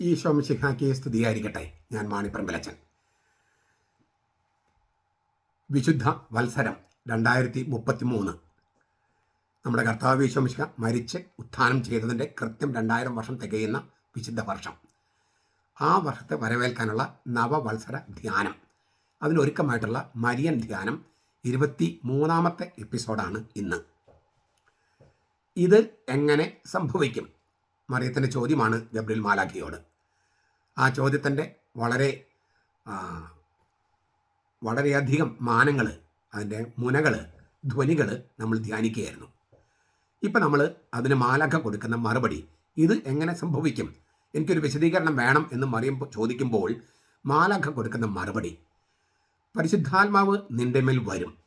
ഈശോ മിശിഹാക്കി സ്തുതിയായിരിക്കട്ടെ. ഞാൻ മാണിപ്പറമ്പലച്ചൻ. വിശുദ്ധ വത്സരം രണ്ടായിരത്തി മുപ്പത്തി മൂന്ന് നമ്മുടെ കർത്താവ് ഈശോ മിശിഹ മരിച്ച് ഉത്ഥാനം ചെയ്തതിന്റെ കൃത്യം രണ്ടായിരം വർഷം തികയുന്ന വിശുദ്ധ വർഷം. ആ വർഷത്തെ വരവേൽക്കാനുള്ള നവവത്സര ധ്യാനം. അതിനൊരുക്കമായിട്ടുള്ള മരിയൻ ധ്യാനം ഇരുപത്തി മൂന്നാമത്തെ എപ്പിസോഡാണ് ഇന്ന്. ഇത് എങ്ങനെ സംഭവിക്കും? മറിയത്തിന്റെ ചോദ്യമാണ് ഗബ്രിൽ മാലാഖിയോട്. ആ ചോദ്യത്തിന്റെ വളരെ വളരെയധികം മാനങ്ങൾ അതിന്റെ മുനകൾ ധ്വനികൾ നമ്മൾ ധ്യാനിക്കുകയായിരുന്നു. ഇപ്പം നമ്മൾ അതിന് മാലാഖ കൊടുക്കുന്ന മറുപടി ഇത് എങ്ങനെ സംഭവിക്കും? എനിക്കൊരു വിശദീകരണം വേണം എന്ന് മറിയം ചോദിക്കുമ്പോൾ മാലാഖ കൊടുക്കുന്ന മറുപടി പരിശുദ്ധാത്മാവ് നിന്റെ മേൽ വരും.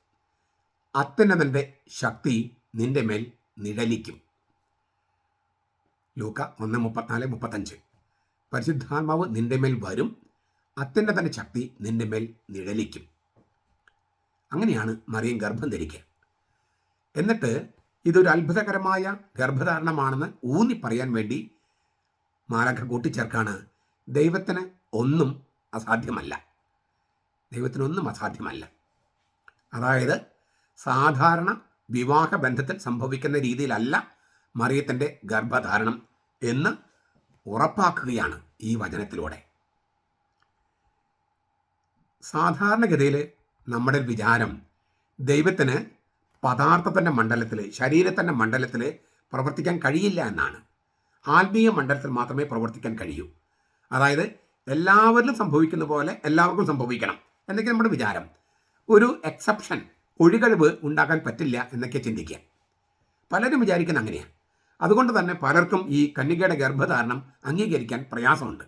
അത്യുന്നതന്റെ ശക്തി നിന്റെ മേൽ നിഴലിക്കും. ലൂക്ക ഒന്ന് മുപ്പത്തിനാല് മുപ്പത്തഞ്ച്. പരിശുദ്ധാത്മാവ് നിന്റെ മേൽ വരും. അത്യുന്നതന്റെ ശക്തി നിന്റെ മേൽ നിഴലിക്കും. അങ്ങനെയാണ് മറിയം ഗർഭം ധരിക്കുക. എന്നിട്ട് ഇതൊരു അത്ഭുതകരമായ ഗർഭധാരണമാണെന്ന് ഊന്നി പറയാൻ വേണ്ടി മാലക കൂട്ടിച്ചേർക്കാണ്. ദൈവത്തിന് ഒന്നും അസാധ്യമല്ല. ദൈവത്തിനൊന്നും അസാധ്യമല്ല. അതായത് സാധാരണ വിവാഹ ബന്ധത്തിൽ സംഭവിക്കുന്ന രീതിയിലല്ല മറിയത്തിന്റെ ഗർഭധാരണം എന്ന് ഉറപ്പാക്കുകയാണ് ഈ വചനത്തിലൂടെ. സാധാരണഗതിയിൽ നമ്മുടെ വിചാരം ദൈവത്തിന് പദാർത്ഥത്തിന്റെ മണ്ഡലത്തിൽ ശരീരത്തിന്റെ മണ്ഡലത്തിൽ പ്രവർത്തിക്കാൻ കഴിയില്ല എന്നാണ്. ആത്മീയ മണ്ഡലത്തിൽ മാത്രമേ പ്രവർത്തിക്കാൻ കഴിയൂ. അതായത് എല്ലാവരിലും സംഭവിക്കുന്ന പോലെ എല്ലാവർക്കും സംഭവിക്കണം എന്നൊക്കെ നമ്മുടെ വിചാരം. ഒരു എക്സെപ്ഷൻ ഒഴികഴിവ് ഉണ്ടാക്കാൻ പറ്റില്ല എന്നൊക്കെ ചിന്തിക്കുക. പലരും വിചാരിക്കുന്ന അങ്ങനെയാണ് അതുകൊണ്ട് തന്നെ പലർക്കും ഈ കന്യകയുടെ ഗർഭധാരണം അംഗീകരിക്കാൻ പ്രയാസമുണ്ട്.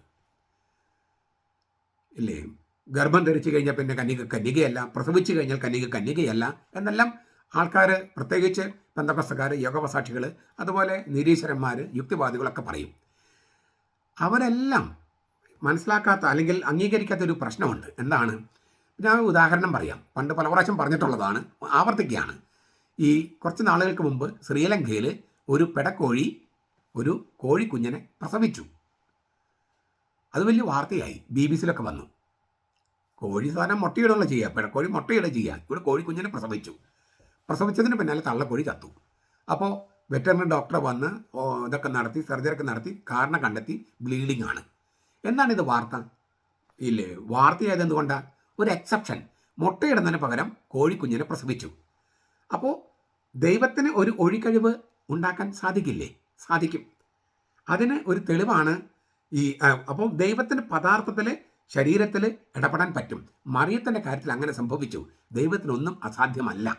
ഇല്ലേ? ഗർഭം ധരിച്ചു കഴിഞ്ഞാൽ പിന്നെ കന്യക കന്യകയല്ല പ്രസവിച്ചു കഴിഞ്ഞാൽ കന്യക കന്യകയല്ല എന്നെല്ലാം ആൾക്കാർ പ്രത്യേകിച്ച് ബന്ധക്കസ്തക്കാർ യോഗവസാക്ഷികൾ അതുപോലെ നിരീശ്വരന്മാർ യുക്തിവാദികളൊക്കെ പറയും. അവരെല്ലാം മനസ്സിലാക്കാത്ത അല്ലെങ്കിൽ അംഗീകരിക്കാത്ത ഒരു പ്രശ്നമുണ്ട്. എന്താണ്? ഞാൻ ഉദാഹരണം പറയാം. പണ്ട് പല പ്രാവശ്യം പറഞ്ഞിട്ടുള്ളതാണ് ആവർത്തിക്കുകയാണ്. ഈ കുറച്ച് നാളുകൾക്ക് മുമ്പ് ശ്രീലങ്കയിൽ ഒരു പെടക്കോഴി ഒരു കോഴിക്കുഞ്ഞിനെ പ്രസവിച്ചു. അത് വലിയ വാർത്തയായി. ബി ബി സിയിലൊക്കെ വന്നു. കോഴി സാധനം മുട്ടയിടുള്ള ചെയ്യുക. പിഴക്കോഴി മുട്ടയിട ചെയ്യുക. ഇവിടെ കോഴിക്കുഞ്ഞിനെ പ്രസവിച്ചു. പ്രസവിച്ചതിന് പിന്നാലെ തള്ളക്കോഴി ചത്തു. അപ്പോൾ വെറ്ററിനറി ഡോക്ടറെ വന്ന് ഇതൊക്കെ നടത്തി സർജറി ഒക്കെ നടത്തി കാരണം കണ്ടെത്തി ബ്ലീഡിംഗ് ആണ്. എന്നാണ് ഇത് വാർത്ത? ഇല്ലേ വാർത്തയായത് എന്തുകൊണ്ടാണ് ഒരു എക്സെപ്ഷൻ മുട്ടയിടുന്നതിന് പകരം കോഴിക്കുഞ്ഞിനെ പ്രസവിച്ചു. അപ്പോൾ ദൈവത്തിന് ഒരു ഒഴിക്കഴിവ് ഉണ്ടാക്കാൻ സാധിക്കില്ലേ? സാധിക്കും. അതിന് ഒരു തെളിവാണ് ഈ അപ്പോൾ ദൈവത്തിന് പദാർത്ഥത്തിൽ ശരീരത്തിൽ ഇടപെടാൻ പറ്റും. മറിയത്തിന്റെ കാര്യത്തിൽ അങ്ങനെ സംഭവിച്ചു. ദൈവത്തിനൊന്നും അസാധ്യമല്ല.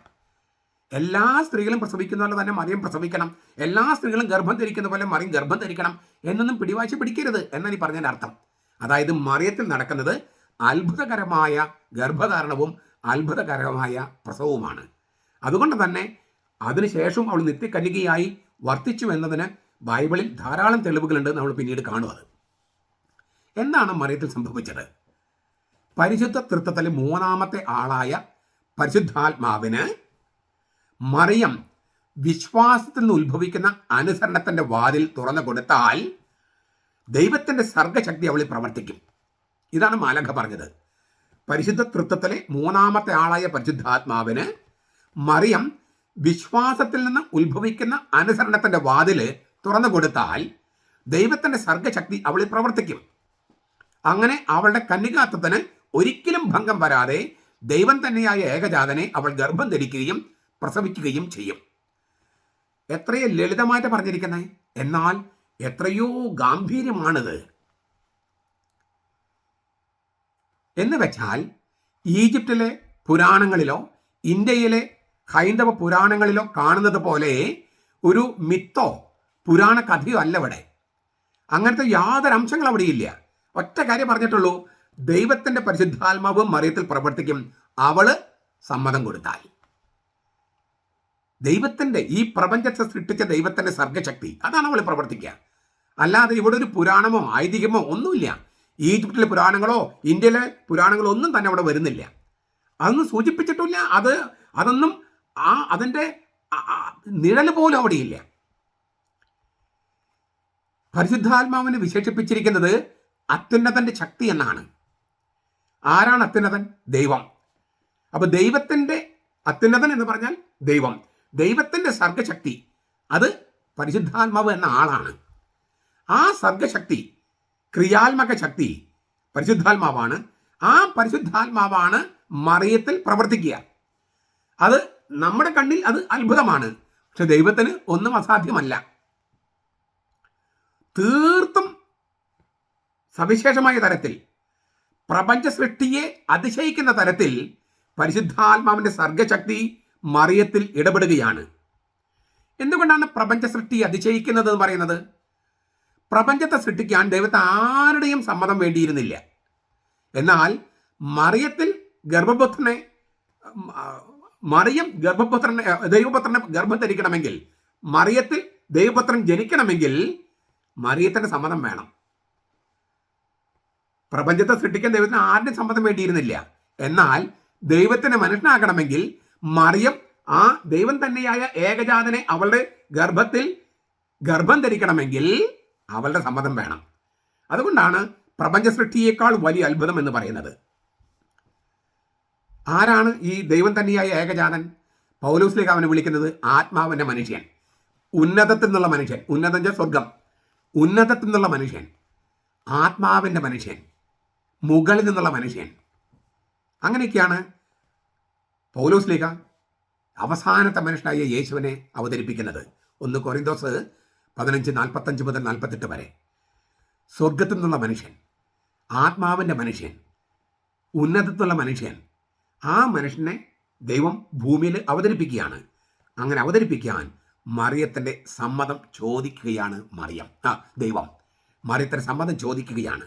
എല്ലാ സ്ത്രീകളും പ്രസവിക്കുന്ന പോലെ തന്നെ മറിയം പ്രസവിക്കണം. എല്ലാ സ്ത്രീകളും ഗർഭം ധരിക്കുന്ന പോലെ മറിയം ഗർഭം ധരിക്കണം എന്നൊന്നും പിടിവാശി പിടിക്കരുത് എന്നാണ് ഈ പറഞ്ഞതിന്റെ അർത്ഥം. അതായത് മറിയത്തിൽ നടക്കുന്നത് അത്ഭുതകരമായ ഗർഭധാരണവും അത്ഭുതകരമായ പ്രസവവുമാണ്. അതുകൊണ്ട് തന്നെ അതിനുശേഷം അവൾ നിത്യകന്യകയായി വർത്തിച്ചു എന്നതിന് ബൈബിളിൽ ധാരാളം തെളിവുകളുണ്ട് നമ്മൾ പിന്നീട് കാണും അത്. എന്താണ് മറിയത്തിൽ സംഭവിച്ചത്? പരിശുദ്ധ തൃത്വത്തിലെ മൂന്നാമത്തെ ആളായ പരിശുദ്ധാത്മാവിന് മറിയം വിശ്വാസത്തിൽ നിന്ന് ഉത്ഭവിക്കുന്ന അനുസരണത്തിന്റെ വാതിൽ തുറന്നു കൊടുത്താൽ ദൈവത്തിന്റെ സർഗശക്തി അവളിൽ പ്രവർത്തിക്കും. ഇതാണ് മാലഖ പറഞ്ഞത്. പരിശുദ്ധ തൃത്വത്തിലെ മൂന്നാമത്തെ ആളായ പരിശുദ്ധാത്മാവിന് മറിയം വിശ്വാസത്തിൽ നിന്ന് ഉത്ഭവിക്കുന്ന അനുസരണത്തിന്റെ വാതിൽ തുറന്നു കൊടുത്താൽ ദൈവത്തിന്റെ സർഗശക്തി അവളിൽ പ്രവർത്തിക്കും. അങ്ങനെ അവളുടെ കന്യകാത്വത്തിന് ഒരിക്കലും ഭംഗം വരാതെ ദൈവം തന്നെയായ ഏകജാതനെ അവൾ ഗർഭം ധരിക്കുകയും പ്രസവിക്കുകയും ചെയ്യും. എത്രയോ ലളിതമായിട്ട് പറഞ്ഞിരിക്കുന്നത് എന്നാൽ എത്രയോ ഗാംഭീര്യമാണിത്. എന്ന് വെച്ചാൽ ഈജിപ്തിലെ പുരാണങ്ങളിലോ ഇന്ത്യയിലെ ഹൈന്ദവ പുരാണങ്ങളിലോ കാണുന്നത് പോലെ ഒരു മിത്തോ പുരാണ കഥയോ അല്ല ഇവിടെ അങ്ങനത്തെ യാതൊരു അംശങ്ങൾ അവിടെ ഇല്ല. ഒറ്റ കാര്യം പറഞ്ഞിട്ടുള്ളൂ ദൈവത്തിന്റെ പരിശുദ്ധാത്മാവ് മറിയത്തിൽ പ്രവർത്തിക്കും. അവൾ സമ്മതം കൊടുത്താൽ. ദൈവത്തിന്റെ ഈ പ്രപഞ്ചത്തെ സൃഷ്ടിച്ച ദൈവത്തിന്റെ സർഗശക്തി അതാണ് അവൾ പ്രവർത്തിക്കുക. അല്ലാതെ ഇവിടെ ഒരു പുരാണമോ ഐതിഹ്യമോ ഒന്നുമില്ല. ഈജിപ്തിലെ പുരാണങ്ങളോ ഇന്ത്യയിലെ പുരാണങ്ങളോ ഒന്നും തന്നെ അവിടെ വരുന്നില്ല. അതൊന്നും സൂചിപ്പിച്ചിട്ടില്ല. അത് അതൊന്നും ആ അതിന്റെ നിഴൽ പോലും അവിടെയില്ല. പരിശുദ്ധാത്മാവിനെ വിശേഷിപ്പിച്ചിരിക്കുന്നത് അത്യുന്നതന്റെ ശക്തി എന്നാണ്. ആരാണ് അത്യുന്നതൻ? ദൈവം. അപ്പൊ ദൈവത്തിന്റെ അത്യുന്നതൻ എന്ന് പറഞ്ഞാൽ ദൈവം. ദൈവത്തിന്റെ സർഗശക്തി അത് പരിശുദ്ധാത്മാവ് എന്ന ആളാണ്. ആ സർഗശക്തി ക്രിയാത്മക ശക്തി പരിശുദ്ധാത്മാവാണ്. ആ പരിശുദ്ധാത്മാവാണ് മറിയത്തിൽ പ്രവർത്തിക്കുക. അത് നമ്മുടെ കണ്ണിൽ അത് അത്ഭുതമാണ്. പക്ഷെ ദൈവത്തിന് ഒന്നും അസാധ്യമല്ല. തീർത്തും സവിശേഷമായ തരത്തിൽ പ്രപഞ്ച സൃഷ്ടിയെ അതിശയിക്കുന്ന തരത്തിൽ പരിശുദ്ധാത്മാവിന്റെ സർഗശക്തി മറിയത്തിൽ ഇടപെടുകയാണ്. എന്തുകൊണ്ടാണ് പ്രപഞ്ച സൃഷ്ടി അതിശയിക്കുന്നത് എന്ന് പറയുന്നത്? പ്രപഞ്ചത്തെ സൃഷ്ടിക്കാൻ ദൈവത്തെ ആരുടെയും സമ്മതം വേണ്ടിയിരുന്നില്ല. എന്നാൽ മറിയത്തിൽ ആ, മറിയം ഗർഭപുത്രനെ ദൈവപുത്രനെ ഗർഭം ധരിക്കണമെങ്കിൽ മറിയത്തിൽ ദൈവപുത്രൻ ജനിക്കണമെങ്കിൽ മറിയത്തിന്റെ സമ്മതം വേണം. പ്രപഞ്ചത്തെ സൃഷ്ടിക്കാൻ ദൈവത്തിന് ആരുടെ സമ്മതം വേണ്ടിയിരുന്നില്ല. എന്നാൽ ദൈവത്തിന് മനുഷ്യനാകണമെങ്കിൽ മറിയം ആ ദൈവം തന്നെയായ ഏകജാതനെ അവളുടെ ഗർഭത്തിൽ ഗർഭം ധരിക്കണമെങ്കിൽ അവളുടെ സമ്മതം വേണം. അതുകൊണ്ടാണ് പ്രപഞ്ച സൃഷ്ടിയേക്കാൾ വലിയ അത്ഭുതം എന്ന് പറയുന്നത്. ആരാണ് ഈ ദൈവം തന്നെയായ ഏകജാതൻ? പൗലൂസിലേക്ക് അവനെ വിളിക്കുന്നത് ആത്മാവന്റെ മനുഷ്യൻ. ഉന്നതത്തിൽ നിന്നുള്ള മനുഷ്യൻ. ഉന്നതം സ്വർഗം ഉന്നതത്തിൽ നിന്നുള്ള മനുഷ്യൻ. ആത്മാവിന്റെ മനുഷ്യൻ. മുകളിൽ നിന്നുള്ള മനുഷ്യൻ. അങ്ങനെയൊക്കെയാണ് പൗലോസ്ലേഖ അവസാനത്തെ മനുഷ്യനായ യേശുവിനെ അവതരിപ്പിക്കുന്നത്. ഒന്ന് കൊറിന്തോസ് പതിനഞ്ച് നാൽപ്പത്തഞ്ച് മുതൽ നാൽപ്പത്തെട്ട് വരെ. സ്വർഗത്തിൽ നിന്നുള്ള മനുഷ്യൻ. ആത്മാവിന്റെ മനുഷ്യൻ. ഉന്നതത്തിലുള്ള മനുഷ്യൻ. ആ മനുഷ്യനെ ദൈവം ഭൂമിയിൽ അവതരിപ്പിക്കുകയാണ്. അങ്ങനെ അവതരിപ്പിക്കാൻ മറിയത്തിന്റെ സമ്മതം ചോദിക്കുകയാണ് മറിയം. ആ ദൈവം മറിയത്തിന്റെ സമ്മതം ചോദിക്കുകയാണ്.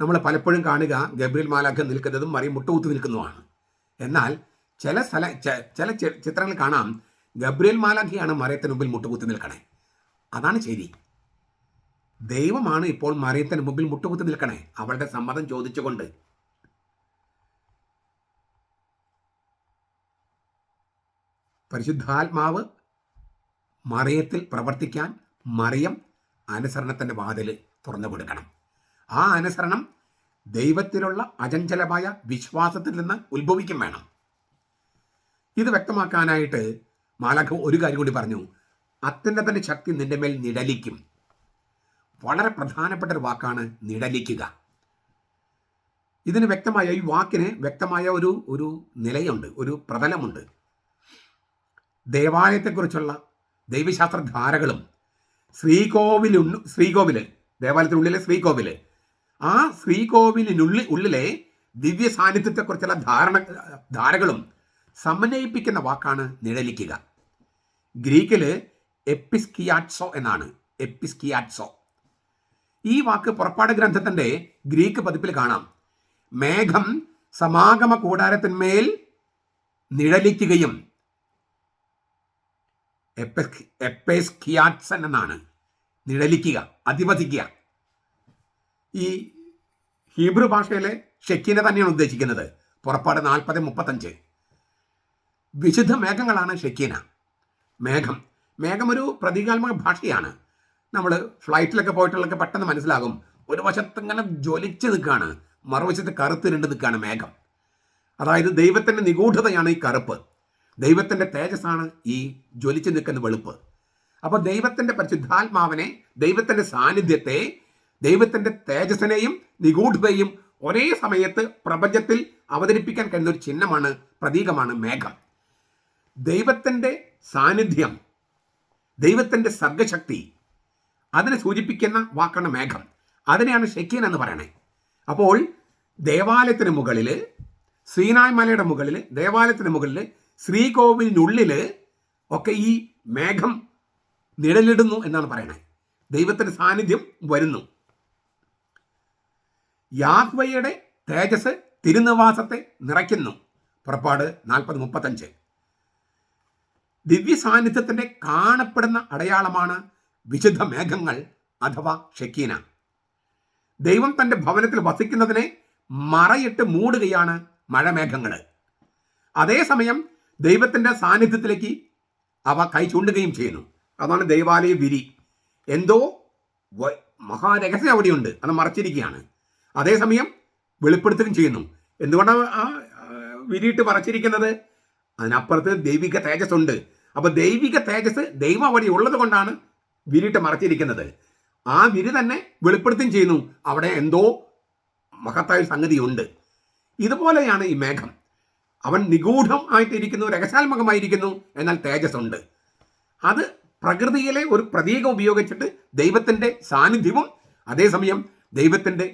നമ്മൾ പലപ്പോഴും കാണുക ഗബ്രിൽ മാലാഖ നിൽക്കുന്നതും മറിയം മുട്ടുകുത്തി നിൽക്കുന്നതുമാണ്. എന്നാൽ ചില സ്ഥല ചില ചിത്രങ്ങൾ കാണാം ഗബ്രിയൽ മാലാഖയാണ് മറിയത്തിന് മുമ്പിൽ മുട്ടുകുത്തി നിൽക്കണേ. അതാണ് ശരി. ദൈവമാണ് ഇപ്പോൾ മറിയത്തിന് മുമ്പിൽ മുട്ടുകുത്തി നിൽക്കണേ. അവളുടെ സമ്മതം ചോദിച്ചുകൊണ്ട് പരിശുദ്ധാത്മാവ് മറിയത്തിൽ പ്രവർത്തിക്കാൻ മറിയം അനുസരണത്തിന്റെ വാതിൽ തുറന്നു കൊടുക്കണം. ആ അനുസരണം ദൈവത്തിലുള്ള അചഞ്ചലമായ വിശ്വാസത്തിൽ നിന്ന് ഉത്ഭവിക്കും വേണം. ഇത് വ്യക്തമാക്കാനായിട്ട് മാലാഖ ഒരു കാര്യം കൂടി പറഞ്ഞു. അത്യുന്നതന്റെ ശക്തി നിന്റെ മേൽ നിഴലിക്കും. വളരെ പ്രധാനപ്പെട്ട ഒരു വാക്കാണ് നിഴലിക്കുക. ഇതിന് വ്യക്തമായ ഈ വാക്കിന് വ്യക്തമായ ഒരു ഒരു നിലയുണ്ട് ഒരു പ്രതലമുണ്ട്. ദേവാലയത്തെക്കുറിച്ചുള്ള ദൈവശാസ്ത്ര ധാരകളും ശ്രീകോവിലു ശ്രീകോവിൽ ദേവാലയത്തിനുള്ളിലെ ശ്രീകോവിൽ. ആ ശ്രീകോവിലിനുള്ളിൽ ഉള്ളിലെ ദിവ്യ സാന്നിധ്യത്തെക്കുറിച്ചുള്ള ധാരണ ധാരകളും സമന്വയിപ്പിക്കുന്ന വാക്കാണ് നിഴലിക്കുക. ഗ്രീക്കിൽ എപ്പിസ്കിയാറ്റ്സോ എന്നാണ്. എപ്പിസ്കിയാറ്റ്സോ. ഈ വാക്ക് പുറപ്പാട് ഗ്രന്ഥത്തിന്റെ ഗ്രീക്ക് പതിപ്പിൽ കാണാം. മേഘം സമാഗമ കൂടാരത്തിന്മേൽ നിഴലിക്കുകയും എപ്പസ്- എപ്പേസ്കിയാറ്റ്സൻ എന്നാണ്. നിഴലിക്കുക അധിപതിക്കുക ഈ ഹീബ്രു ഭാഷയിലെ ഷെക്കിനെ തന്നെയാണ് ഉദ്ദേശിക്കുന്നത്. പുറപ്പാട് നാൽപ്പത് മുപ്പത്തഞ്ച്. വിശുദ്ധ മേഘങ്ങളാണ് ഷെക്കീന. മേഘം. മേഘം ഒരു പ്രതീകാത്മക ഭാഷയാണ്. നമ്മൾ ഫ്ലൈറ്റിലൊക്കെ പോയിട്ടുള്ളൊക്കെ പെട്ടെന്ന് മനസ്സിലാകും. ഒരു വശത്ത് ഇങ്ങനെ ജ്വലിച്ച് നിൽക്കുകയാണ്. മറുവശത്ത് കറുത്തിരുണ്ട് നിൽക്കുകയാണ് മേഘം. അതായത് ദൈവത്തിന്റെ നിഗൂഢതയാണ് ഈ കറുപ്പ്. ദൈവത്തിന്റെ തേജസ്സാണ് ഈ ജ്വലിച്ചു നിൽക്കുന്ന വെളുപ്പ്. അപ്പോൾ ദൈവത്തിന്റെ പരിശുദ്ധാത്മാവിനെ ദൈവത്തിന്റെ സാന്നിധ്യത്തെ ദൈവത്തിന്റെ തേജസ്സിനെയും നിഗൂഢതയും ഒരേ സമയത്ത് പ്രപഞ്ചത്തിൽ അവതരിപ്പിക്കാൻ കഴിയുന്ന ഒരു ചിഹ്നമാണ് പ്രതീകമാണ് മേഘം. ദൈവത്തിന്റെ സാന്നിധ്യം ദൈവത്തിന്റെ സർഗശക്തി അതിനെ സൂചിപ്പിക്കുന്ന വാക്കാണ് മേഘം. അതിനെയാണ് ഷെക്കീൻ എന്ന് പറയണേ. അപ്പോൾ ദേവാലയത്തിന് മുകളിൽ സീനായ്മലയുടെ മലയുടെ മുകളിൽ ദേവാലയത്തിന് മുകളിൽ ശ്രീകോവിലിനുള്ളിൽ ഒക്കെ ഈ മേഘം നിഴലിടുന്നു എന്നാണ് പറയുന്നത്. ദൈവത്തിന്റെ സാന്നിധ്യം വരുന്നു. യാത്വയുടെ തേജസ് തിരുനിവാസത്തെ നിറയ്ക്കുന്നു. പുറപ്പാട് നാൽപ്പത് മുപ്പത്തഞ്ച്. ദിവ്യ സാന്നിധ്യത്തിന്റെ കാണപ്പെടുന്ന അടയാളമാണ് വിശുദ്ധ മേഘങ്ങൾ അഥവാ ഷെക്കീന. ദൈവം തന്റെ ഭവനത്തിൽ വസിക്കുന്നതിനെ മറയിട്ട് മൂടുകയാണ് മഴമേഘങ്ങൾ അതേസമയം ദൈവത്തിന്റെ സാന്നിധ്യത്തിലേക്ക് അവ കൈ ചൂണ്ടുകയും ചെയ്യുന്നു. അതാണ് ദൈവാലയ വിരി. എന്തോ മഹാരഹസ്യം അവിടെയുണ്ട്. അത് മറച്ചിരിക്കുകയാണ്. അതേസമയം വെളിപ്പെടുത്തുകയും ചെയ്യുന്നു. എന്തുകൊണ്ടാണ് ആ വിരിയിട്ട് മറച്ചിരിക്കുന്നത്? അതിനപ്പുറത്ത് ദൈവിക തേജസ് ഉണ്ട്. അപ്പൊ ദൈവിക തേജസ് ദൈവം അവിടെ ഉള്ളത് കൊണ്ടാണ് വിരിയിട്ട് മറച്ചിരിക്കുന്നത്. ആ വിരി തന്നെ വെളിപ്പെടുത്തുകയും ചെയ്യുന്നു. അവിടെ എന്തോ മഹത്തായ സംഗതിയുണ്ട്. ഇതുപോലെയാണ് ഈ മേഘം. അവൻ നിഗൂഢം ആയിട്ടിരിക്കുന്നു രഹസ്യാത്മകമായിരിക്കുന്നു എന്നാൽ തേജസ് ഉണ്ട് അത് പ്രകൃതിയിലെ ഒരു പ്രതീകം ഉപയോഗിച്ചിട്ട് ദൈവത്തിന്റെ സാന്നിധ്യവും അതേസമയം ദൈവത്തിന്റെ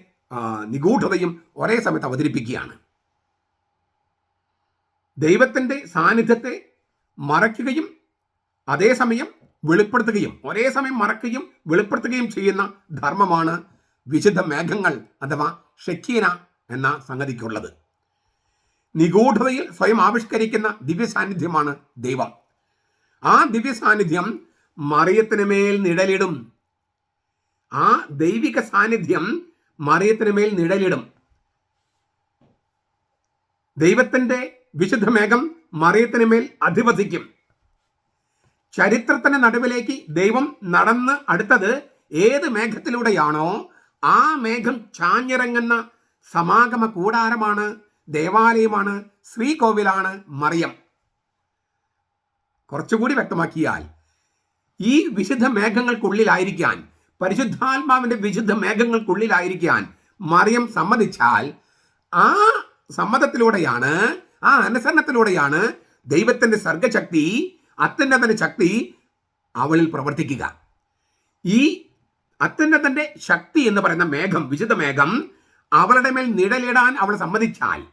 നിഗൂഢതയും ഒരേ സമയത്ത് അവതരിപ്പിക്കുകയാണ്. ദൈവത്തിന്റെ സാന്നിധ്യത്തെ മറയ്ക്കുകയും അതേസമയം വെളിപ്പെടുത്തുകയും ഒരേ സമയം മറക്കുകയും വെളിപ്പെടുത്തുകയും ചെയ്യുന്ന ധർമ്മമാണ് വിശുദ്ധ മേഘങ്ങൾ അഥവാ ഷെക്കീന എന്ന സംഗതിക്കുള്ളത്. നിഗൂഢതയിൽ സ്വയം ആവിഷ്കരിക്കുന്ന ദിവ്യ സാന്നിധ്യമാണ് ദൈവം. ആ ദിവ്യ സാന്നിധ്യം മറിയത്തിന് മേൽ നിഴലിടും. ആ ദൈവിക സാന്നിധ്യം മറിയത്തിന് മേൽ നിഴലിടും. ദൈവത്തിന്റെ വിശുദ്ധ മേഘം മറിയത്തിന് മേൽ അധിവസിക്കും. ചരിത്രത്തിന്റെ നടുവിലേക്ക് ദൈവം നടന്ന് അടുത്തത് ഏത് മേഘത്തിലൂടെയാണോ ആ മേഘം ചാഞ്ഞിറങ്ങുന്ന സമാഗമ കൂടാരമാണ് ദേവാലയമാണ് ശ്രീകോവിലാണ് മറിയം. കുറച്ചുകൂടി വ്യക്തമാക്കിയാൽ ഈ വിശുദ്ധ മേഘങ്ങൾക്കുള്ളിലായിരിക്കാൻ പരിശുദ്ധാത്മാവിന്റെ വിശുദ്ധ മേഘങ്ങൾക്കുള്ളിലായിരിക്കാൻ മറിയം സമ്മതിച്ചാൽ ആ സമ്മതത്തിലൂടെയാണ് ആ അനുസരണത്തിലൂടെയാണ് ദൈവത്തിന്റെ സർഗശക്തി അത്യുന്നതന്റെ ശക്തി അവളിൽ പ്രവർത്തിക്കുക. ഈ അത്യുന്നതന്റെ ശക്തി എന്ന് പറയുന്ന മേഘം വിശുദ്ധ മേഘം അവളുടെ മേൽ നിഴലിടാൻ അവൾ സമ്മതിച്ചാൽ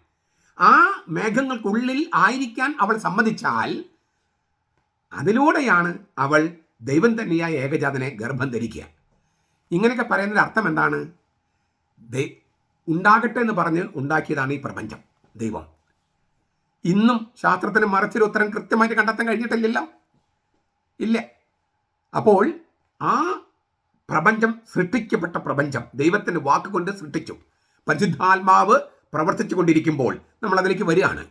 ആ മേഘങ്ങൾക്കുള്ളിൽ ആയിരിക്കാൻ അവൾ സമ്മതിച്ചാൽ അതിലൂടെയാണ് അവൾ ദൈവം തന്നെയായ ഏകജാതനെ ഗർഭം ധരിക്കുക. ഇങ്ങനെയൊക്കെ പറയുന്നതിന്റെ അർത്ഥം എന്താണ്? ഉണ്ടാകട്ടെ എന്ന് പറഞ്ഞ് ഉണ്ടാക്കിയതാണ് ഈ പ്രപഞ്ചം ദൈവം. ഇന്നും ശാസ്ത്രത്തിന് മറിച്ചൊരു ഉത്തരം കൃത്യമായിട്ട് കണ്ടെത്താൻ കഴിഞ്ഞിട്ടില്ലല്ലോ? ഇല്ല. അപ്പോൾ ആ പ്രപഞ്ചം സൃഷ്ടിക്കപ്പെട്ട പ്രപഞ്ചം ദൈവത്തിന്റെ വാക്കുകൊണ്ട് സൃഷ്ടിച്ചു. പരിശുദ്ധാത്മാവ് പ്രവർത്തിച്ചു കൊണ്ടിരിക്കുമ്പോൾ നമ്മൾ അതിലേക്ക് വരികയാണ്.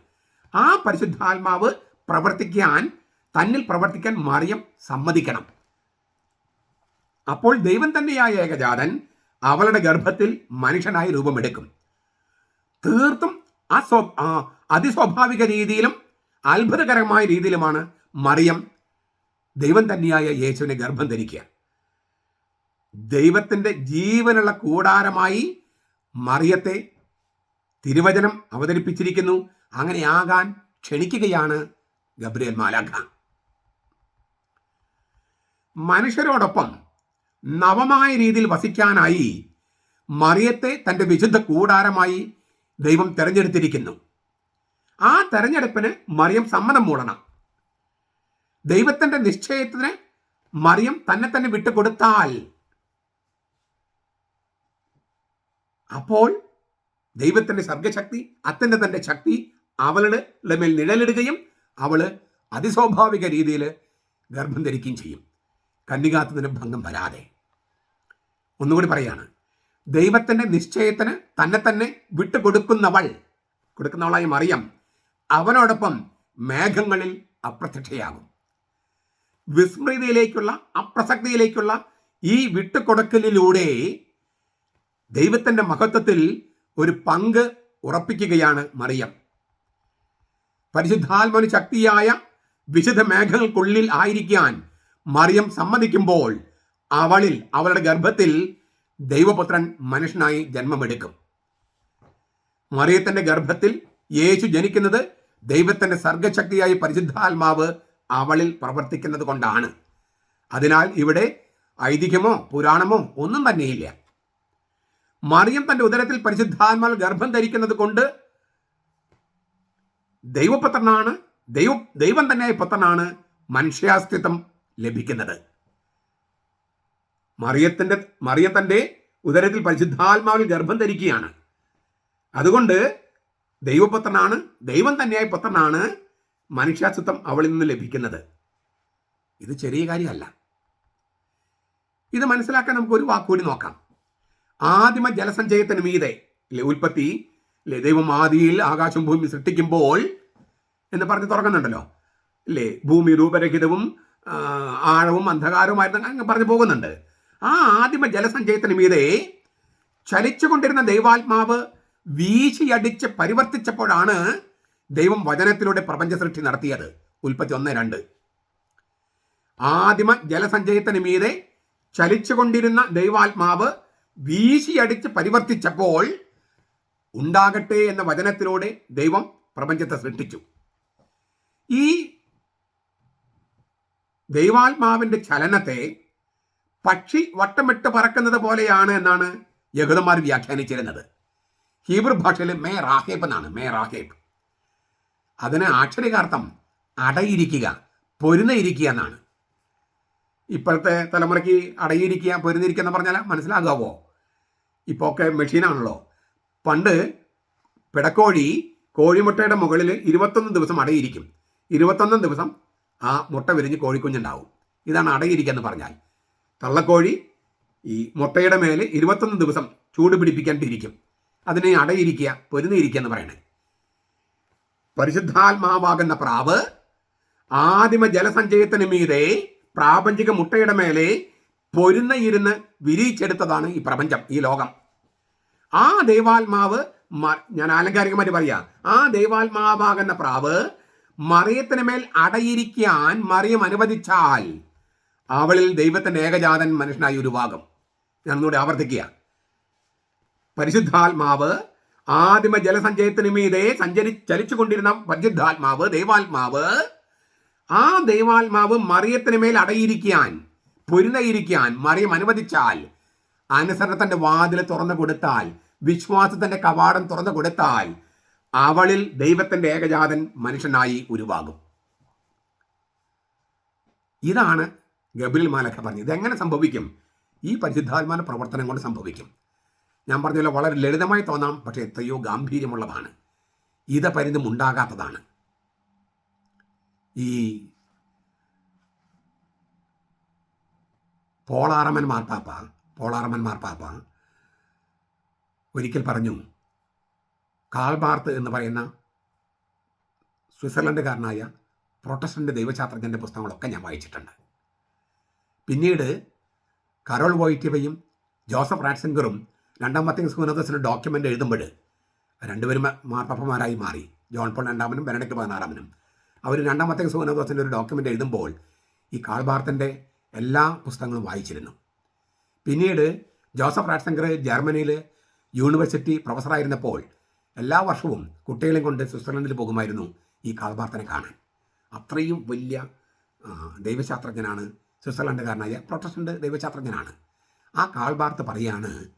ആ പരിശുദ്ധാത്മാവ് പ്രവർത്തിക്കാൻ തന്നിൽ പ്രവർത്തിക്കാൻ മറിയം സമ്മതിക്കണം. അപ്പോൾ ദൈവം തന്നെയായ ഏകജാതൻ അവളുടെ ഗർഭത്തിൽ മനുഷ്യനായി രൂപമെടുക്കും. തീർത്തും അസ്വ അതിസ്വാഭാവിക രീതിയിലും അത്ഭുതകരമായ രീതിയിലുമാണ് മറിയം ദൈവം തന്നെയായ യേശുവിനെ ഗർഭം ധരിക്കുക. ദൈവത്തിന്റെ ജീവനുള്ള കൂടാരമായി മറിയത്തെ തിരുവചനം അവതരിപ്പിച്ചിരിക്കുന്നു. അങ്ങനെയാകാൻ ക്ഷണിക്കുകയാണ് ഗബ്രിയൽ മാലാഖ. മനുഷ്യരോടൊപ്പം നവമായ രീതിയിൽ വസിക്കാനായി മറിയത്തെ തന്റെ വിശുദ്ധ കൂടാരമായി ദൈവം തെരഞ്ഞെടുത്തിരിക്കുന്നു. ആ തെരഞ്ഞെടുപ്പിന് മറിയം സമ്മതം മൂടണം. ദൈവത്തിന്റെ നിശ്ചയത്തിന് മറിയം തന്നെ തന്നെ വിട്ടുകൊടുത്താൽ അപ്പോൾ ദൈവത്തിന്റെ സർഗശക്തി അത്തന്റെ തന്റെ ശക്തി അവളുടെ മേൽ നിഴലിടുകയും അവൾ അതിസ്വാഭാവിക രീതിയിൽ ഗർഭം ധരിക്കുകയും ചെയ്യും. കന്നികാത്തതിന് ഭംഗം വരാതെ. ഒന്നുകൂടി പറയാണ്. ദൈവത്തിന്റെ നിശ്ചയത്തിന് തന്നെ തന്നെ വിട്ടുകൊടുക്കുന്നവൾ കൊടുക്കുന്നവളായി മറിയം അവനോടൊപ്പം മേഘങ്ങളിൽ അപ്രത്യക്ഷയാകും. വിസ്മൃതിയിലേക്കുള്ള അപ്രസക്തിയിലേക്കുള്ള ഈ വിട്ടുകൊടുക്കലിലൂടെ ദൈവത്തിന്റെ മഹത്വത്തിൽ ഒരു പങ്ക് ഉറപ്പിക്കുകയാണ് മറിയം. പരിശുദ്ധാത്മന് ശക്തിയായ വിശുദ്ധ മേഘങ്ങൾക്കുള്ളിൽ ആയിരിക്കാൻ മറിയം സമ്മതിക്കുമ്പോൾ അവളിൽ അവളുടെ ഗർഭത്തിൽ ദൈവപുത്രൻ മനുഷ്യനായി ജന്മമെടുക്കും. മറിയത്തിന്റെ ഗർഭത്തിൽ യേശു ജനിക്കുന്നത് ദൈവത്തിന്റെ സർഗശക്തിയായി പരിശുദ്ധാത്മാവ് അവളിൽ പ്രവർത്തിക്കുന്നത് കൊണ്ടാണ്. അതിനാൽ ഇവിടെ ഐതിഹ്യമോ പുരാണമോ ഒന്നും തന്നെയില്ല. മറിയം തന്റെ ഉദരത്തിൽ പരിശുദ്ധാത്മാവിൽ ഗർഭം ധരിക്കുന്നത് കൊണ്ട് ദൈവപുത്രനാണ് ദൈവ ദൈവം തന്നെയായ പുത്രനാണ് മനുഷ്യാസ്തിത്വം ലഭിക്കുന്നത്. മറിയത്തിന്റെ മറിയത്തന്റെ ഉദരത്തിൽ പരിശുദ്ധാത്മാവിൽ ഗർഭം ധരിക്കുകയാണ്. അതുകൊണ്ട് ദൈവപുത്രനാണ് ദൈവം തന്നെയായ പുത്രനാണ് മനുഷ്യാസ്തിത്വം അവളിൽ നിന്ന് ലഭിക്കുന്നത്. ഇത് ചെറിയ കാര്യമല്ല. ഇത് മനസ്സിലാക്കാൻ നമുക്ക് ഒരു വാക്കുകൂടി നോക്കാം. ആദിമ ജലസഞ്ചയത്തിന് മീതെ അല്ലെ ഉൽപ്പത്തി അല്ലെ ദൈവം ആദിയിൽ ആകാശം ഭൂമി സൃഷ്ടിക്കുമ്പോൾ എന്ന് പറഞ്ഞ് തുറക്കുന്നുണ്ടല്ലോ. അല്ലേ ഭൂമി രൂപരഹിതവും ആഴവും അന്ധകാരവുമായിരുന്നു അങ്ങ് പറഞ്ഞു പോകുന്നുണ്ട്. ആ ആദിമ ജലസഞ്ചയത്തിന് മീതെ ചലിച്ചുകൊണ്ടിരുന്ന ദൈവാത്മാവ് വീശിയടിച്ച് പരിവർത്തിച്ചപ്പോഴാണ് ദൈവം വചനത്തിലൂടെ പ്രപഞ്ച സൃഷ്ടി നടത്തിയത്. ഉൽപ്പത്തി ഒന്ന് രണ്ട്. ആദിമ ജലസഞ്ചയത്തിന് മീതെ ചലിച്ചുകൊണ്ടിരുന്ന ദൈവാത്മാവ് വീശിയടിച്ച് പരിവർത്തിച്ചപ്പോൾ ഉണ്ടാകട്ടെ എന്ന വചനത്തിലൂടെ ദൈവം പ്രപഞ്ചത്തെ സൃഷ്ടിച്ചു. ഈ ദൈവാത്മാവിന്റെ ചലനത്തെ പക്ഷി വട്ടമിട്ട് പറക്കുന്നത് പോലെയാണ് എന്നാണ് യഹൂദന്മാർ വ്യാഖ്യാനിച്ചിരുന്നത്. ഹീബ്രു ഭാഷയിൽ മേ റാഹേബ് എന്നാണ് മേ റാഹേബ്. അതിന് ആക്ഷരികാർത്ഥം അടയിരിക്കുക പൊരുന്നയിരിക്കുക എന്നാണ്. ഇപ്പോഴത്തെ തലമുറയ്ക്ക് അടയിരിക്കുക പൊരുന്നിരിക്കുക എന്ന് പറഞ്ഞാൽ മനസ്സിലാകാവോ? ഇപ്പോൾ ഒക്കെ മെഷീനാണല്ലോ. പണ്ട് പിടക്കോഴി കോഴിമുട്ടയുടെ മുകളിൽ ഇരുപത്തൊന്ന് ദിവസം അടയിരിക്കും. ഇരുപത്തൊന്നാം ദിവസം ആ മുട്ട വിരിഞ്ഞ് കോഴിക്കുഞ്ഞുണ്ടാവും. ഇതാണ് അടയിരിക്കുക എന്ന് പറഞ്ഞാൽ. തള്ളക്കോഴി ഈ മുട്ടയുടെ മേൽ ഇരുപത്തൊന്ന് ദിവസം ചൂട് പിടിപ്പിക്കാണ്ടിരിക്കും അതിനെ അടയിരിക്കുക പൊരുന്നിരിക്കുക എന്ന് പറയണേ. പരിശുദ്ധാത്മാവാകുന്ന പ്രാവ് ആദിമ ജലസഞ്ചയത്തിന് മീതെ പ്രാപഞ്ചിക മുട്ടയുടെ മേലെ പൊരുന്ന ഇരുന്ന് വിരിയിച്ചെടുത്തതാണ് ഈ പ്രപഞ്ചം ഈ ലോകം. ആ ദൈവാത്മാവ് ഞാൻ ആലങ്കാരികമായിട്ട് പറയാ. ആ ദൈവാത്മാവാകുന്ന പ്രാവ് മറിയത്തിന് മേൽ അടയിരിക്കാൻ മറിയം അനുവദിച്ചാൽ അവളിൽ ദൈവത്തിന്റെ ഏകജാതൻ മനുഷ്യനായി ഭാഗം ഞാൻ ഒന്നുകൂടെ ആവർത്തിക്കുക. പരിശുദ്ധാത്മാവ് ആദിമ ജലസഞ്ചയത്തിന് മീതെ സഞ്ചരി ചലിച്ചു കൊണ്ടിരുന്ന പരിശുദ്ധാത്മാവ് ദൈവാത്മാവ് ആ ദൈവാത്മാവ് മറിയത്തിന് മേൽ അടയിരിക്കാൻ പൊരുന്നയിരിക്കാൻ മറിയം അനുവദിച്ചാൽ അനുസരണത്തിന്റെ വാതിൽ തുറന്നു കൊടുത്താൽ വിശ്വാസത്തിന്റെ കവാടം തുറന്നു കൊടുത്താൽ അവളിൽ ദൈവത്തിന്റെ ഏകജാതൻ മനുഷ്യനായി ഉരുവാകും. ഇതാണ് ഗബ്രിൽ മാലക്ക പറഞ്ഞത്. ഇതെങ്ങനെ സംഭവിക്കും? ഈ പരിശുദ്ധാത്മാന പ്രവർത്തനം കൊണ്ട് സംഭവിക്കും. ഞാൻ പറഞ്ഞല്ലോ വളരെ ലളിതമായി തോന്നാം പക്ഷേ എത്രയോ ഗാംഭീര്യമുള്ളതാണ്. ഇത് പരിധം ഉണ്ടാകാത്തതാണ്. ഈ പോളാറമൻ മാർപ്പാപ്പ പോളാറമൻ മാർപ്പാപ്പ ഒരിക്കൽ പറഞ്ഞു കാൾബാർത്ത് എന്ന് പറയുന്ന സ്വിറ്റ്സർലൻഡുകാരനായ പ്രൊട്ടസ്റ്റന്റ് ദൈവശാസ്ത്രജ്ഞന്റെ പുസ്തകങ്ങളൊക്കെ ഞാൻ വായിച്ചിട്ടുണ്ട്. പിന്നീട് കരോൾ വോയിറ്റിവയും ജോസഫ് റാറ്റ്സിംഗറും രണ്ടാം മത്തിങ് സ്കൂനദസിന് ഡോക്യുമെന്റ് എഴുതുമ്പോൾ രണ്ടുപേരും മാർപ്പാപ്പമാരായി മാറി. ജോൺ പോൾ രണ്ടാമനും ബെനഡിക്ട് പതിനാറാമനും. അവർ രണ്ടാം മത്തിങ് സ്കൂനദസിന്റെ ഒരു ഡോക്യുമെന്റ് എഴുതുമ്പോൾ ഈ കാൾബാർത്തിന്റെ എല്ലാ പുസ്തകങ്ങളും വായിച്ചിരുന്നു. പിന്നീട് ജോസഫ് റാറ്റ്സംഗർ ജർമ്മനിയിൽ യൂണിവേഴ്സിറ്റി പ്രൊഫസറായിരുന്നപ്പോൾ എല്ലാ വർഷവും കുട്ടികളെയും കൊണ്ട് സ്വിറ്റ്സർലൻഡിൽ പോകുമായിരുന്നു ഈ കാൾബാർത്തിനെ കാണാൻ. അത്രയും വലിയ ദൈവശാസ്ത്രജ്ഞനാണ് സ്വിറ്റ്സർലൻഡുകാരനായ പ്രൊട്ടസ്റ്റന്റ് ദൈവശാസ്ത്രജ്ഞനാണ്. ആ കാൾബാർത്ത് പറയാണ്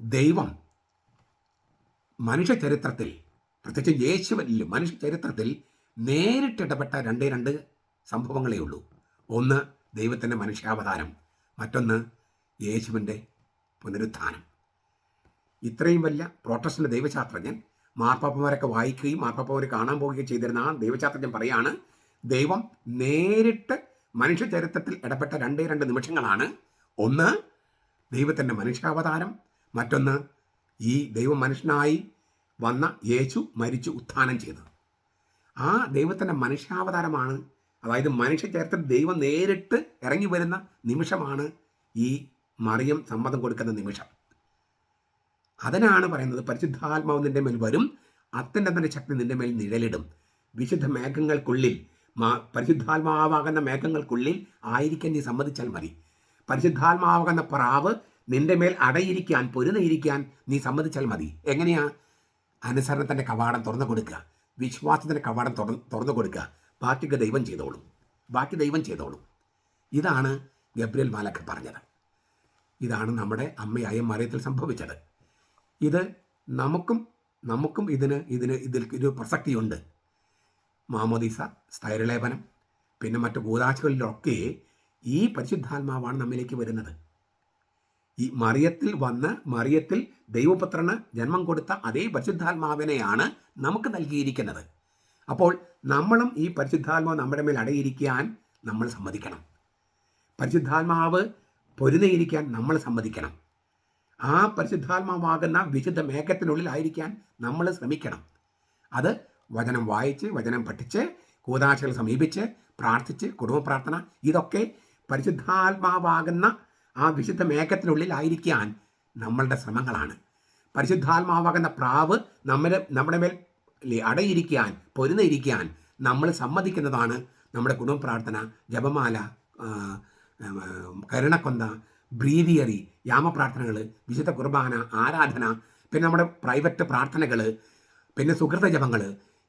ദൈവം മനുഷ്യ ചരിത്രത്തിൽ പ്രത്യേകിച്ച് യേശുവിൽ മനുഷ്യ ചരിത്രത്തിൽ നേരിട്ടിടപെട്ട രണ്ടേ രണ്ട് സംഭവങ്ങളേ ഉള്ളൂ. ഒന്ന് ദൈവത്തിന്റെ മനുഷ്യാവതാരം മറ്റൊന്ന് യേശുവിന്റെ പുനരുത്ഥാനം. ഇത്രയും വലിയ പ്രോട്ടസ്റ്റിന്റെ ദൈവശാസ്ത്രജ്ഞൻ മാർപ്പാപ്പമാരൊക്കെ വായിക്കുകയും മാർപ്പാപ്പമാരെ കാണാൻ പോവുകയും ചെയ്തിരുന്ന ആ ദൈവശാസ്ത്രജ്ഞൻ പറയാണ് ദൈവം നേരിട്ട് മനുഷ്യ ചരിത്രത്തിൽ ഇടപെട്ട രണ്ടേ രണ്ട് നിമിഷങ്ങളാണ്. ഒന്ന് ദൈവത്തിന്റെ മനുഷ്യാവതാരം. മറ്റൊന്ന് ഈ ദൈവം മനുഷ്യനായി വന്ന യേശു മരിച്ചു ഉത്ഥാനം ചെയ്തത്. ആ ദൈവത്തിന്റെ മനുഷ്യാവതാരമാണ് അതായത് മനുഷ്യ ചരിത്രത്തിൽ ദൈവം നേരിട്ട് ഇറങ്ങി വരുന്ന നിമിഷമാണ് ഈ മറിയം സമ്മതം കൊടുക്കുന്ന നിമിഷം. അതിനാണ് പറയുന്നത് പരിശുദ്ധാത്മാവ് നിന്റെ മേൽ വരും അത്യന്തത്തിന്റെ ശക്തി നിന്റെ മേൽ നിഴലിടും. വിശുദ്ധ മേഘങ്ങൾക്കുള്ളിൽ മാ- പരിശുദ്ധാത്മാവാകുന്ന മേഘങ്ങൾക്കുള്ളിൽ ആയിരിക്കാൻ നീ സമ്മതിച്ചാൽ മതി. പരിശുദ്ധാത്മാവാകുന്ന പ്രാവ് നിന്റെ മേൽ അടയിരിക്കാൻ പൊരുന്നയിരിക്കാൻ നീ സമ്മതിച്ചാൽ മതി. എങ്ങനെയാ? അനുസരണത്തിന്റെ കവാടം തുറന്നു കൊടുക്കുക. വിശ്വാസത്തിന്റെ കവാടം തുറ തുറന്നു കൊടുക്കുക. ബാക്കിയൊക്കെ ദൈവം ചെയ്തോളും. ബാക്കി ദൈവം ചെയ്തോളും. ഇതാണ് ഗബ്രിയൽ മാലക്ക് പറഞ്ഞത്. ഇതാണ് നമ്മുടെ അമ്മയായ മറിയത്തിൽ സംഭവിച്ചത്. ഇത് നമുക്കും നമുക്കും ഇതിന് ഇതിന് ഇതിൽ ഒരു പ്രസക്തിയുണ്ട്. മാമോദീസ സ്ഥൈരലേപനം പിന്നെ മറ്റു കൂതാശകളിലൊക്കെ ഈ പരിശുദ്ധാത്മാവാണ് നമ്മിലേക്ക് വരുന്നത്. ഈ മറിയത്തിൽ വന്ന് മറിയത്തിൽ ദൈവപുത്രന് ജന്മം കൊടുത്ത അതേ പരിശുദ്ധാത്മാവിനെയാണ് നമുക്ക് നൽകിയിരിക്കുന്നത്. അപ്പോൾ നമ്മളും ഈ പരിശുദ്ധാത്മാവ് നമ്മുടെ മേൽ അടയിരിക്കാൻ നമ്മൾ സമ്മതിക്കണം. പരിശുദ്ധാത്മാവ് പൊരുന്നയിരിക്കാൻ നമ്മൾ സമ്മതിക്കണം. ആ പരിശുദ്ധാത്മാവാകുന്ന വിശുദ്ധ മേഘത്തിനുള്ളിലായിരിക്കാൻ നമ്മൾ ശ്രമിക്കണം. അത് വചനം വായിച്ച് വചനം പഠിച്ച് കൂതാശകൾ സമീപിച്ച് പ്രാർത്ഥിച്ച് കുടുംബ പ്രാർത്ഥന ഇതൊക്കെ പരിശുദ്ധാത്മാവാകുന്ന ആ വിശുദ്ധ മേഘത്തിനുള്ളിലായിരിക്കാൻ നമ്മളുടെ ശ്രമങ്ങളാണ്. പരിശുദ്ധാത്മാവാകുന്ന പ്രാവ് നമ്മൾ നമ്മുടെ മേൽ അടയിരിക്കാൻ പൊരുന്നിരിക്കാൻ നമ്മൾ സമ്മതിക്കുന്നതാണ് നമ്മുടെ കുടുംബ പ്രാർത്ഥന ജപമാല ആ, യാമ യാമപ്രാർത്ഥനകൾ വിശുദ്ധ കുർബാന ആരാധന പിന്നെ നമ്മുടെ പ്രൈവറ്റ് പ്രാർത്ഥനകൾ പിന്നെ സുഹൃത ജപങ്ങൾ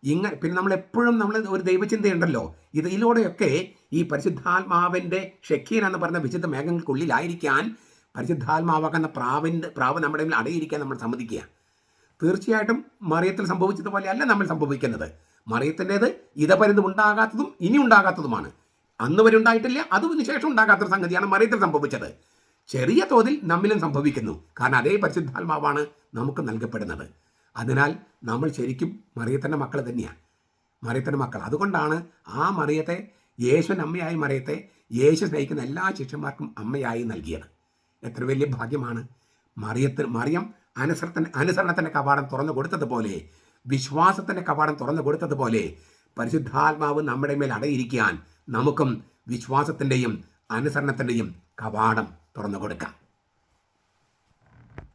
ഇങ്ങനെ പിന്നെ നമ്മൾ എപ്പോഴും നമ്മൾ ഒരു ദൈവചിന്തയുണ്ടല്ലോ. ഇതിലൂടെയൊക്കെ ഈ പരിശുദ്ധാത്മാവിന്റെ ഷെക്കീൻ എന്ന് പറഞ്ഞ വിശുദ്ധ മേഘങ്ങൾക്കുള്ളിലായിരിക്കാൻ പരിശുദ്ധാത്മാവാകുന്ന പ്രാവിന്റെ പ്രാവ് നമ്മുടെ മേൽ അടയിരിക്കാൻ നമ്മൾ സമ്മതിക്കുക. തീർച്ചയായിട്ടും മറിയത്തിൽ സംഭവിച്ചതുപോലെയല്ല നമ്മൾ സംഭവിക്കുന്നത്. മറിയത്തിന്റെത് ഇതപരിതും ഉണ്ടാകാത്തതും ഇനി ഉണ്ടാകാത്തതുമാണ് അന്ന് വരെ ഉണ്ടായിട്ടില്ല അതും ശേഷം ഉണ്ടാകാത്തൊരു സംഗതിയാണ് മറിയത്തിൽ സംഭവിച്ചത്. ചെറിയ തോതിൽ നമ്മിലും സംഭവിക്കുന്നു. കാരണം അതേ പരിശുദ്ധാത്മാവാണ് നമുക്ക് നൽകപ്പെടുന്നത്. അതിനാൽ നമ്മൾ ശരിക്കും മറിയത്തിന്റെ മക്കൾ തന്നെയാണ്. മറിയത്തിന്റെ മക്കൾ. അതുകൊണ്ടാണ് ആ മറിയത്തെ യേശുവിന് അമ്മയായി മറിയത്തെ യേശു സ്നേഹിക്കുന്ന എല്ലാ ശിഷ്യന്മാർക്കും അമ്മയായി നൽകിയത്. എത്ര വലിയ ഭാഗ്യമാണ്. മറിയത്തിന് മറിയം അനുസരണത്തിന് അനുസരണത്തിന്റെ കവാടം തുറന്നു കൊടുത്തതുപോലെ വിശ്വാസത്തിന്റെ കവാടം തുറന്നു കൊടുത്തതുപോലെ പരിശുദ്ധാത്മാവ് നമ്മുടെ മേൽ അടയിരിക്കാൻ നമുക്കും വിശ്വാസത്തിന്റെയും അനുസരണത്തിന്റെയും കവാടം തുറന്നു കൊടുക്കാം